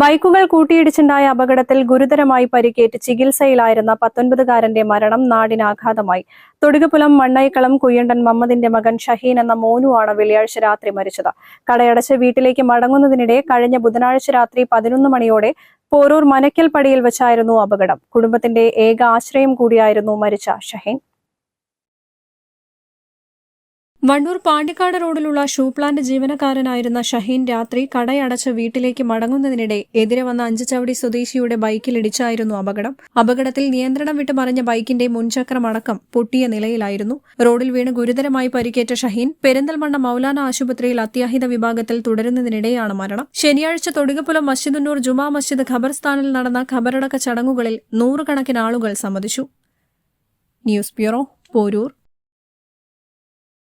ബൈക്കുകൾ കൂട്ടിയിടിച്ചുണ്ടായ അപകടത്തിൽ ഗുരുതരമായി പരിക്കേറ്റ് ചികിത്സയിലായിരുന്ന പത്തൊൻപതുകാരന്റെ മരണം നാടിനാഘാതമായി. തൊടുകപ്പുലം മണ്ണൈക്കളം കുയ്യണ്ടൻ മമ്മദിന്റെ മകൻ ഷഹീൻ എന്ന മോനുവാണ് വെള്ളിയാഴ്ച രാത്രി മരിച്ചത്. കടയടച്ച് വീട്ടിലേക്ക് മടങ്ങുന്നതിനിടെ കഴിഞ്ഞ ബുധനാഴ്ച രാത്രി പതിനൊന്ന് മണിയോടെ പോരൂർ മനക്കൽപ്പടിയിൽ വെച്ചായിരുന്നു അപകടം. കുടുംബത്തിന്റെ ഏക ആശ്രയം കൂടിയായിരുന്നു മരിച്ച ഷഹീൻ. വണ്ടൂർ പാണ്ടിക്കാട് റോഡിലുള്ള ഷൂ പ്ലാന്റ് ജീവനക്കാരനായിരുന്ന ഷഹീൻ രാത്രി കടയടച്ച് വീട്ടിലേക്ക് മടങ്ങുന്നതിനിടെ എതിരെ വന്ന അഞ്ചുചവടി സ്വദേശിയുടെ ബൈക്കിലിടിച്ചായിരുന്നു അപകടം. അപകടത്തിൽ നിയന്ത്രണം വിട്ട് മറിഞ്ഞ ബൈക്കിന്റെ മുൻചക്രമടക്കം പൊട്ടിയ നിലയിലായിരുന്നു. റോഡിൽ വീണ് ഗുരുതരമായി പരിക്കേറ്റ ഷഹീൻ പെരിന്തൽമണ്ണ മൌലാന ആശുപത്രിയിൽ അത്യാഹിത വിഭാഗത്തിൽ തുടരുന്നതിനിടെയാണ് മരണം. ശനിയാഴ്ച തൊടുകപ്പുലം മസ്ജിദുന്നൂർ ജുമാ മസ്ജിദ് ഖബർസ്ഥാനിൽ നടന്ന ഖബറടക്ക ചടങ്ങുകളിൽ നൂറുകണക്കിന് ആളുകൾ സംബന്ധിച്ചു. News bureau Porur.